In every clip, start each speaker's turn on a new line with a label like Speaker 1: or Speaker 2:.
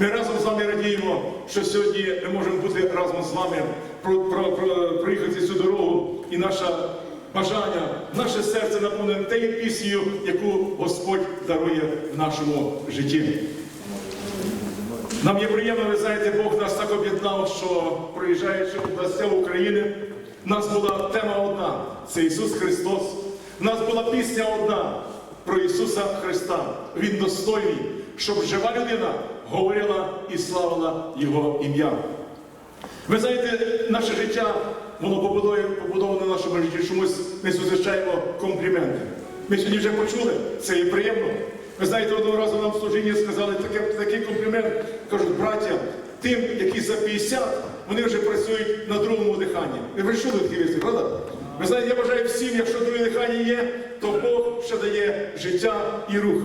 Speaker 1: Ми разом з вами радіємо, що сьогодні ми можемо бути разом з вами, про, про, про, проїхати цю дорогу і наше бажання, наше серце наповнене тією піснею, яку Господь дарує в нашому житті. Нам є приємно, ви знаєте, Бог нас так об'єднав, що проїжджаючи областя України, в нас була тема одна це Ісус Христос. В нас була пісня одна про Ісуса Христа. Він достойний, щоб жива людина говорила і славила Його ім'я. Ви знаєте, наше життя, воно побудоване в нашому житті, чомусь ми зустрічаємо компліменти. Ми сьогодні вже почули, це є приємно. Ви знаєте, одного разу нам в служінні сказали таке, такий комплімент, кажуть, браття, тим, які за 50, вони вже працюють на другому диханні. Ви чули такі вісті, правда? Ви знаєте, я бажаю всім, якщо друге дихання є, то Бог ще дає життя і рух.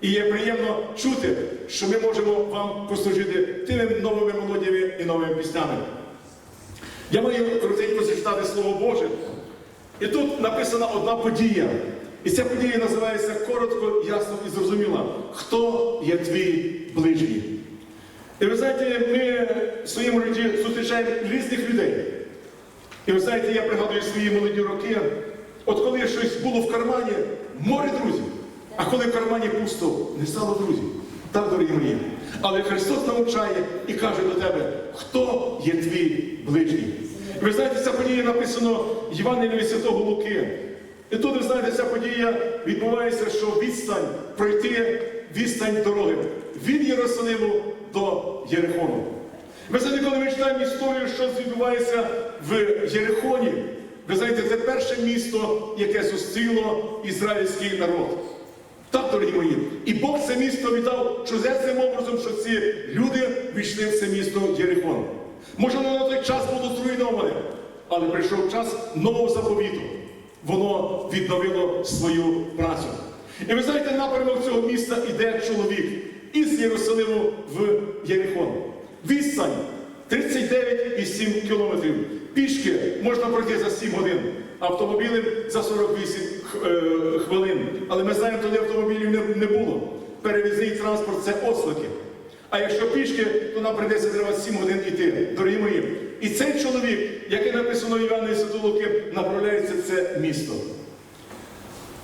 Speaker 1: І є приємно чути, що ми можемо вам послужити тими новими мелодіями і новими піснями. Я маю коротенько зачитати Слово Боже. І тут написана одна подія. І ця подія називається коротко, ясно і зрозуміло. Хто є твій ближній? І ви знаєте, ми в своєму житті зустрічаємо різних людей. І ви знаєте, я пригадую свої молоді роки, от коли щось було в кармані, море друзів. А коли в кармані пусто, не стало друзів. Так, дорогі мої. Але Христос навчає і каже до тебе, хто є твій ближній. І ви знаєте, ця подія написано в Євангелії Святого Луки. І тут, ви знаєте, ця подія відбувається, що відстань пройти відстань дороги від Єрусалиму до Єрихону. Ви знаєте, коли ми читаємо історію, що відбувається в Єрихоні, ви знаєте, це перше місто, яке зустріло ізраїльський народ. Так, дорогі мої, і Бог це місто віддав чудесним образом, що ці люди війшли в це місто Єрихон. Може, воно на той час було зруйноване, але прийшов час нового заповіту. Воно відновило свою працю. І ви знаєте, напрямок цього міста іде чоловік із Єрусалиму в Єрихон. Відстань 39,7 кілометрів. Пішки можна пройти за 7 годин, автомобілем за 48 е, хвилин. Але ми знаємо, тоді автомобілів не, було. Перевізний транспорт це ослики. А якщо пішки, то нам прийдеться треба 7 годин йти, дорогі мої. І цей чоловік, який написано в Івана Святого Луки, направляється в це місто.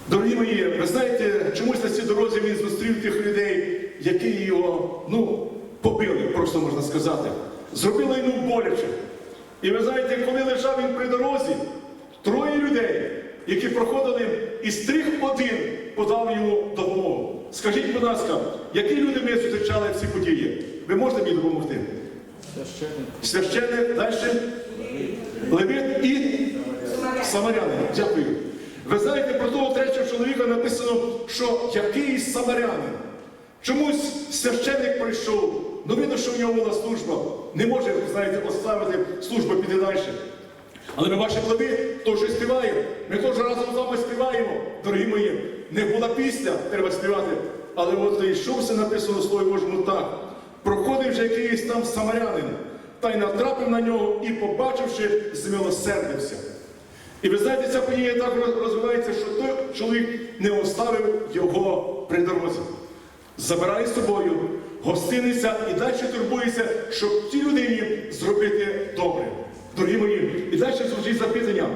Speaker 1: Дорогі мої, ви знаєте, чомусь на цій дорозі він зустрів тих людей, які його, ну, побили, просто можна сказати. Зробили йому боляче. І ви знаєте, коли лежав він при дорозі, троє людей, які проходили, із трьох один подав йому допомогу. Скажіть, будь ласка, які люди ми зустрічали в ці події? Ви можете мені допомогти? Священник, далі? Левит і Самарянин. Дякую. Ви знаєте, про того третього чоловіка написано, що якийсь самарянин. Чомусь священник прийшов, ну видно, що в нього була служба. Не може, ви знаєте, оставити службу піти далі. Але ми бачимо плоди, то вже співаємо. Ми теж разом з вами співаємо, дорогі мої. Не була пісня, треба співати. Але от йшовся написано в Слові Божому так. Проходив вже якийсь там самарянин, та й натрапив на нього і, побачивши, змилосердився. І ви знаєте, ця подія так розвивається, що той чоловік не оставив його при дорозі. Забирає з собою, гостиниться і далі турбується, щоб цій людині зробити добре. Дорогі мої, і далі звучить запитання.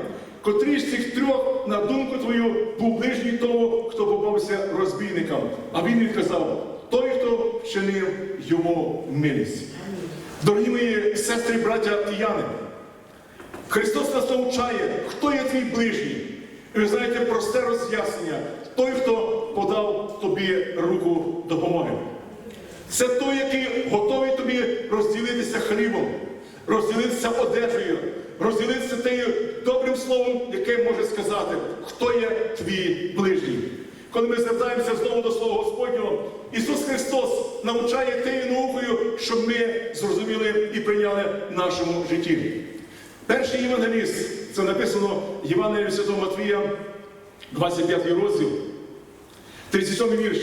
Speaker 1: Котрий з цих трьох, на думку твою, був ближній тому, хто попався розбійникам. А він відказав, той, хто вчинив йому милість. Дорогі мої сестри, браття кияни, Христос нас навчає, хто є твій ближній. І ви знаєте просте роз'яснення. Той, хто подав тобі руку допомоги. Це той, який готовий тобі розділитися хлібом, розділитися одежею, розділитися тією добрим словом, яке може сказати, хто є твій ближній. Коли ми звертаємося знову до Слова Господнього, Ісус Христос навчає тією наукою, щоб ми зрозуміли і прийняли в нашому житті. Перший євангеліст, це написано в Євангелії Святого Матвія, 25 розділ, 37 вірш.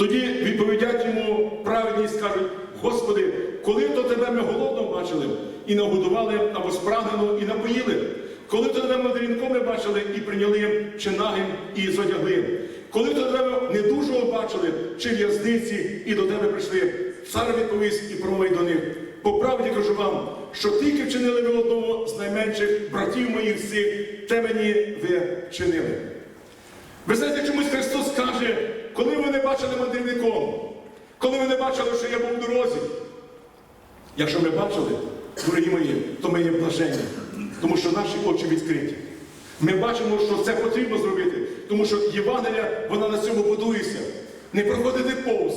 Speaker 1: Тоді відповідять йому праведні і скажуть, Господи, коли то тебе ми голодно бачили і нагодували або спрагнено і напоїли, коли то тебе ми дрінком ми бачили і прийняли чи нагим і зодягли, коли то тебе недужого бачили, чи в'язниці і до тебе прийшли. цар відповість і промовить до них. По правді кажу вам, що тільки вчинили ви одного з найменших братів моїх цих, те мені ви вчинили. Ви знаєте, чомусь Христос каже, коли ви не бачили мандрівником, коли ви не бачили, що я був в дорозі. Якщо ми бачили, дорогі мої, то ми є блаженні, тому що наші очі відкриті. Ми бачимо, що це потрібно зробити, тому що Євангелія, вона на цьому будується. Не проходити повз,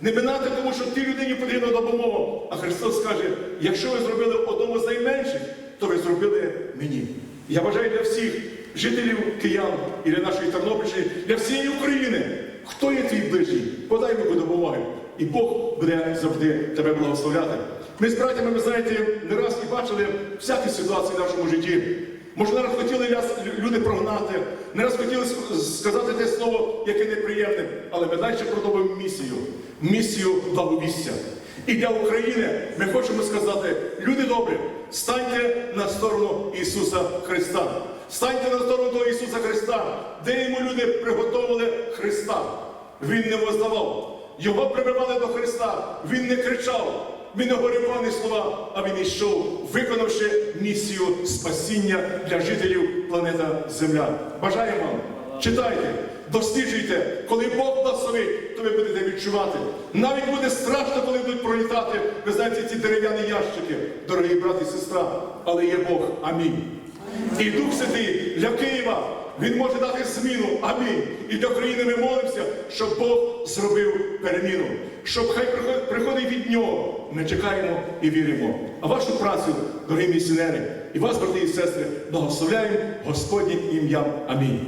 Speaker 1: не минати, тому що тій людині потрібна допомога. А Христос каже, якщо ви зробили одному з найменших, то ви зробили мені. Я бажаю для всіх жителів киян і для нашої Тернопільщини, для всієї України, хто є твій ближній, подай руку допомоги. І Бог буде завжди тебе благословляти. Ми з братями, ви знаєте, не раз і бачили всякі ситуації в нашому житті. Може, не раз хотіли люди прогнати, не раз хотіли сказати те слово, яке неприємне, але ми далі продовжуємо місію, місію благовістя. І для України ми хочемо сказати, люди добрі, станьте на сторону Ісуса Христа. Станьте на сторону того Ісуса Христа, де йому люди приготовили Христа. Він не воздавав. Його прибивали до Христа. Він не кричав, він не говорив погані слова, а він йшов, виконавши місію спасіння для жителів планета Земля. Бажаю вам, читайте, досліджуйте, коли Бог благословить, то ви будете відчувати. Навіть буде страшно, коли будуть пролітати, ви знаєте, ці дерев'яні ящики, дорогі брати і сестра, але є Бог. Амінь. І Дух Святий для Києва. Він може дати зміну. Амінь. І для країни ми молимося, щоб Бог зробив переміну. Щоб хай приходить від нього. Ми чекаємо і віримо. А вашу працю, дорогі місіонери, і вас, брати і сестри, благословляємо Господнім ім'ям. Амінь.